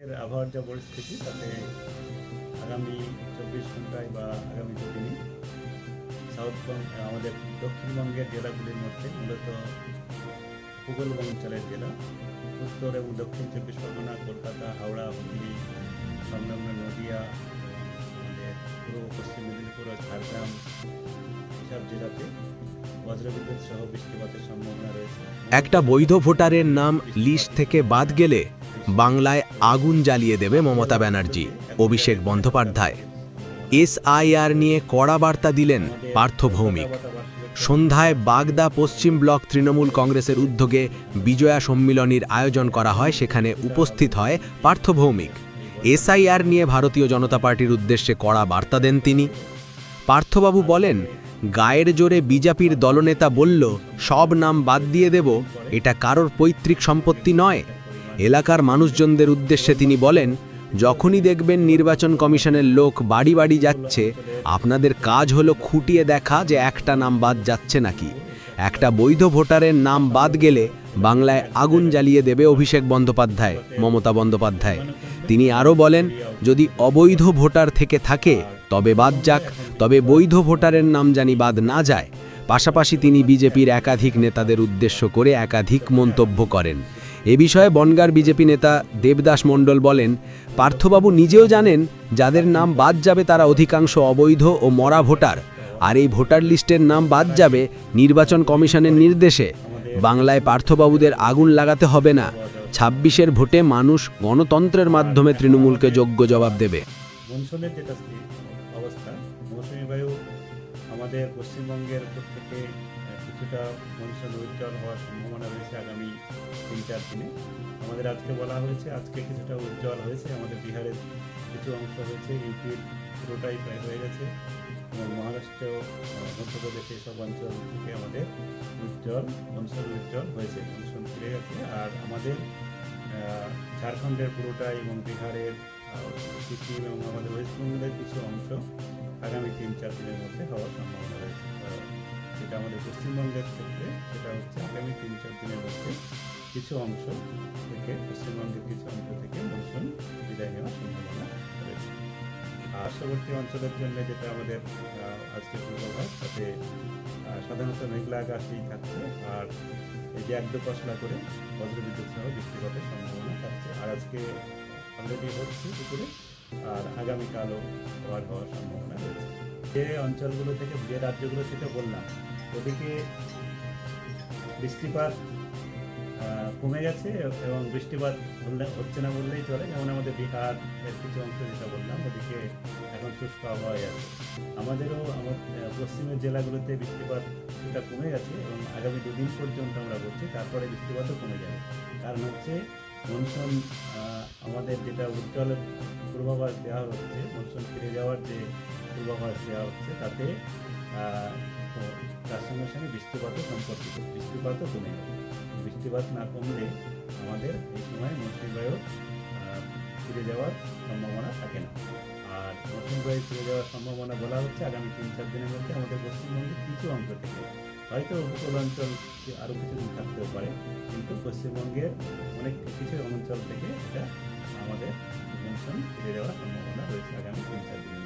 এর আবহাওয়ার যা পরিস্থিতি, তাতে আগামী চব্বিশ ঘন্টায় বা আগামী দুদিনই সাউথবঙ্গ আমাদের দক্ষিণবঙ্গের জেলাগুলির মধ্যে মূলত উপকূল অঞ্চলের জেলা। উত্তর এবং দক্ষিণ চব্বিশ পরগনা, কলকাতা, হাওড়া, হুগলি, সংলগ্ন নদিয়া, আমাদের পূর্ব পশ্চিম মেদিনীপুর ঝাড়গ্রাম এসব জেলাতে সহ বৃষ্টিপাতের একটা বৈধ ভোটারের নাম লিস্ট থেকে বাদ গেলে বাংলায় আগুন জ্বালিয়ে দেবে মমতা ব্যানার্জি, অভিষেক বন্দ্যোপাধ্যায়। এসআইআর নিয়ে কড়া বার্তা দিলেন পার্থ ভৌমিক। সন্ধ্যায় বাগদা পশ্চিম ব্লক তৃণমূল কংগ্রেসের উদ্যোগে বিজয়া সম্মিলনীর আয়োজন করা হয়, সেখানে উপস্থিত হয় পার্থ ভৌমিক। এসআইআর নিয়ে ভারতীয় জনতা পার্টির উদ্দেশ্যে কড়া বার্তা দেন তিনি। পার্থবাবু বলেন, গায়ের জোরে বিজেপির দলনেতা বলল, সব নাম বাদ দিয়ে দেব, এটা কারোর পৈতৃক সম্পত্তি নয়। এলাকার মানুষজনদের উদ্দেশ্যে তিনি বলেন, যখনই দেখবেন নির্বাচন কমিশনের লোক বাড়ি বাড়ি যাচ্ছে, আপনাদের কাজ হলো খুঁটিয়ে দেখা যে একটা নাম বাদ যাচ্ছে নাকি। একটা বৈধ ভোটারের নাম বাদ গেলে বাংলায় আগুন জ্বালিয়ে দেবে অভিষেক বন্দ্যোপাধ্যায়, মমতা বন্দ্যোপাধ্যায়। তিনি আরও বলেন, যদি অবৈধ ভোটার থেকে থাকে, তবে বাদ যাক, তবে বৈধ ভোটারের নাম জানি বাদ না যায়। পাশাপাশি তিনি বিজেপির একাধিক নেতাদের উদ্দেশ্য করে একাধিক মন্তব্য করেন। এ বিষয়ে বনগার বিজেপি নেতা দেবদাস মণ্ডল বলেন, পার্থবাবু নিজেও জানেন যাদের নাম বাদ যাবে তারা অধিকাংশ অবৈধ ও মরা ভোটার। আর এই ভোটার লিস্টের নাম বাদ যাবে নির্বাচন কমিশনের নির্দেশে। বাংলায় পার্থবাবুদের আগুন লাগাতে হবে না। ছাব্বিশের ভোটে মানুষ গণতন্ত্রের মাধ্যমে তৃণমূলকে যোগ্য জবাব দেবে। আমাদের পশ্চিমবঙ্গের কিছুটা মনসুন উজ্জ্বল হওয়ার সম্ভাবনা রয়েছে আগামী তিন চার দিনে। আমাদের আজকে বলা হয়েছে, আজকে কিছুটা উজ্জ্বল হয়েছে। আমাদের বিহারের কিছু অংশ হয়েছে, ইউপির পুরোটাই প্রায় হয়ে গেছে। এবং মহারাষ্ট্র, মধ্যপ্রদেশ এইসব অঞ্চল থেকে আমাদের উজ্জ্বল মনসুন উজ্জ্বল হয়েছে মনসুন ফিরে গেছে। আর আমাদের ঝাড়খণ্ডের পুরোটাই এবং বিহারের সিকিম এবং আমাদের ওয়েস্টবেঙ্গলের কিছু অংশ আগামী তিন চার দিনের মধ্যে হওয়ার সম্ভাবনা রয়েছে। যেটা আমাদের পশ্চিমবঙ্গের ক্ষেত্রে, সেটা হচ্ছে আগামী তিন চার দিনের মধ্যে কিছু অংশ থেকে পশ্চিমবঙ্গের কিছু অংশ থেকে মৌসুম বিদায় নেওয়ার সম্ভাবনা রয়েছে। পার্শ্ববর্তী অঞ্চলের জন্য যেটা আমাদের আজকে পূর্বাভাস, তাতে সাধারণত মেঘলা আকাশই থাকছে আর এই যে এক দু পশলা করে বজ্রবিদ্যুৎ সহ বৃষ্টিপাতের সম্ভাবনা থাকছে। আর আজকে অলরেডি হচ্ছে দুপুরে, আর আগামীকালও হওয়ার হওয়ার সম্ভাবনা রয়েছে। যে অঞ্চলগুলো থেকে যে রাজ্যগুলো থেকে বললাম ওদিকে বৃষ্টিপাত কমে গেছে এবং বৃষ্টিপাত বললে হচ্ছে না বললেই চলে। যেমন আমাদের বিহার, এর কিছু অংশ যেটা বললাম, ওদিকে এখন শুষ্ক আবহাওয়ায় আছে। আমাদেরও পশ্চিমের জেলাগুলোতে বৃষ্টিপাত কিছুটা কমে গেছে এবং আগামী দুদিন পর্যন্ত আমরা বলছি, তারপরে বৃষ্টিপাতও কমে যাবে। কারণ হচ্ছে মনসুন আমাদের যেটা উজ্জ্বল পূর্বাভাস দেওয়া হচ্ছে, মনসুন ফিরে যাওয়ার যে পূর্বাভাস দেওয়া হচ্ছে, তাতে তার সঙ্গে সঙ্গে বৃষ্টিপাতও সম্পর্কিত বৃষ্টিপাতও কমে যাবে বৃষ্টিপাত না কমলে আমাদের এই সময় মৌসুমী বায়ু ফিরে যাওয়ার সম্ভাবনা থাকে না। আর মৌসুমী বায়ু ফিরে যাওয়ার সম্ভাবনা বলা হচ্ছে আগামী তিন চার দিনের মধ্যে আমাদের পশ্চিমবঙ্গের কিছু অংশ থেকে। হয়তো উপকূল অঞ্চল আরও কিছুদিন থাকতেও পারে, কিন্তু পশ্চিমবঙ্গের অনেক কিছু অঞ্চল থেকে এটা আমাদের মৌসুম ফিরে যাওয়ার সম্ভাবনা রয়েছে আগামী তিন চার দিনের